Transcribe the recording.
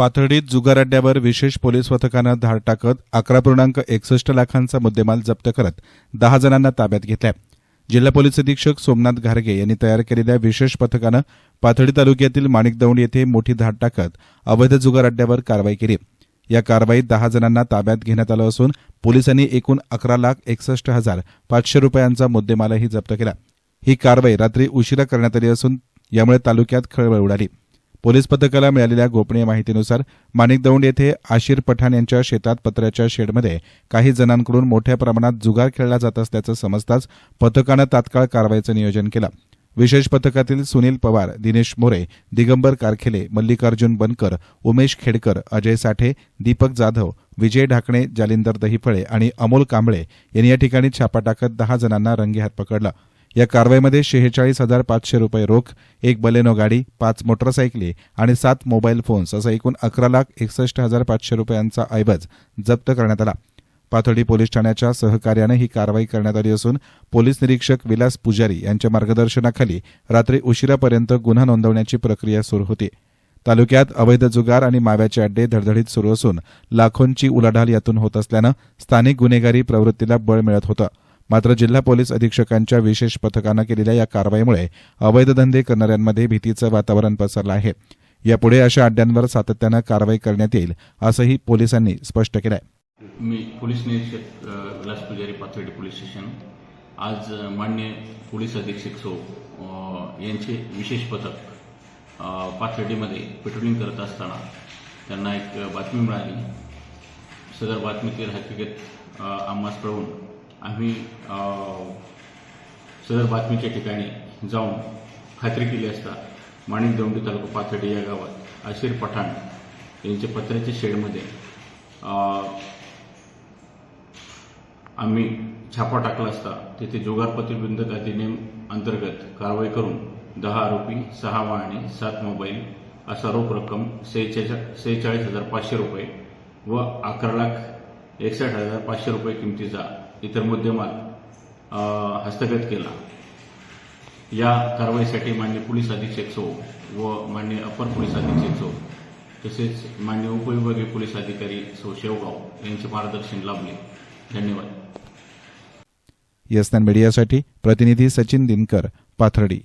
पाथर्डीत जुगार अड्ड्यावर विशेष पोलीस पथकानं धाड टाकत अकरा पूर्णांक एकसष्ट लाखांचा मुद्देमाल जप्त करत दहा जणांना ताब्यात घेतलाय. जिल्हा पोलीस अधीक्षक सोमनाथ घारगे यांनी तयार केलेल्या विशेष पथकानं पाथर्डी तालुक्यातील माणिकदौंड येथे मोठी धाड टाकत अवैध जुगार अड्ड्यावर कारवाई केली. या कारवाईत दहा जणांना ताब्यात घेण्यात आलं असून पोलिसांनी एकूण अकरा लाख एकसष्ट हजार पाचशे रुपयांचा मुद्देमालही जप्त केला. ही कारवाई रात्री उशिरा करण्यात आली असून यामुळे तालुक्यात खळबळ उडाली. पोलीस पथकाला मिळालेल्या गोपनीय माहितीनुसार माणिकदौंड येथे आशिर पठाण यांच्या शेतात पत्र्याच्या शेडमध्ये काही जणांकडून मोठ्या प्रमाणात जुगार खेळला जात असल्याचं समजताच पथकानं तात्काळ कारवाईचं नियोजन केलं. विशेष पथकातील सुनील पवार दिनेश मोरे दिगंबर कारखेले मल्लिकार्जुन बनकर उमेश खेडकर अजय साठे दीपक जाधव विजय ढाकणे जालिंदर दहिफळे आणि अमोल कांबळे यांनी या ठिकाणी छापा टाकत दहा जणांना रंगेहात पकडलं. या कारवाईमध्ये शेहेचाळीस हजार पाचशे रुपये रोख एक बलेनो गाडी पाच मोटरसायकली आणि सात मोबाईल फोन्स असं एकूण अकरा लाख एकसष्ट हजार पाचशे रुपयांचा ऐवज जप्त करण्यात आला. पाथर्डी पोलीस ठाण्याच्या सहकार्यानं ही कारवाई करण्यात आली असून पोलीस निरीक्षक विलास पुजारी यांच्या मार्गदर्शनाखाली रात्री उशिरापर्यंत गुन्हा नोंदवण्याची प्रक्रिया सुरू होती. तालुक्यात अवैध जुगार आणि माव्याचे अड्डे धडधडीत सुरू असून लाखोंची उलाढाल यातून होत असल्यानं स्थानिक गुन्हेगारी प्रवृत्तीला बळ मिळत होतं. मात्र जिल्हा पोलीस अधीक्षकांच्या विशेष पथकानं केलेल्या या कारवाईमुळे अवैध धंदे करणाऱ्यांमध्ये भीतीचं वातावरण पसरलं आहे. यापुढे अशा अड्ड्यांवर सातत्यानं कारवाई करण्यात येईल असंही पोलिसांनी स्पष्ट केलं आहे मी पोलीस निरीक्षक विलास पुजारी पाथर्डी पोलीस स्टेशन. आज मान्य पोलीस अधीक्षक सो यांचे विशेष पथक पाथर्डीमध्ये पेट्रोलिंग करत असताना त्यांना एक बातमी मिळाली. सदर बातमीतील हकीकत आम्हास प्रवून आम्ही सदर बातमीच्या ठिकाणी जाऊन खात्री केली असता माणिक दौंडी तालुका पाथर्डी या गावात आशिर पठाण यांच्या पत्र्याच्या शेडमध्ये आम्ही छापा टाकला असता. तेथे जुगार प्रतिबंधक अधिनियम अंतर्गत कारवाई करून दहा आरोपी सहा वाहने सात मोबाईल असा रोख रक्कम सेहेच्या सेहेचाळीस हजार पाचशे रुपये व अकरा लाख एकसष्ट हजार पाचशे रुपये किमतीचा इतर मुद्देमाल हस्तगत केला. या कारवाईसाठी मान्य पोलीस अधीक्षक सो व मान्य अपर पोलीस अधीक्षक सो तसेच मान्य उपविभागीय पोलीस अधिकारी सो शेवगाव यांचे मार्गदर्शन लाभले. धन्यवाद. यस्तान मीडियासाठी प्रतिनिधी सचिन दिनकर पाथर्डी.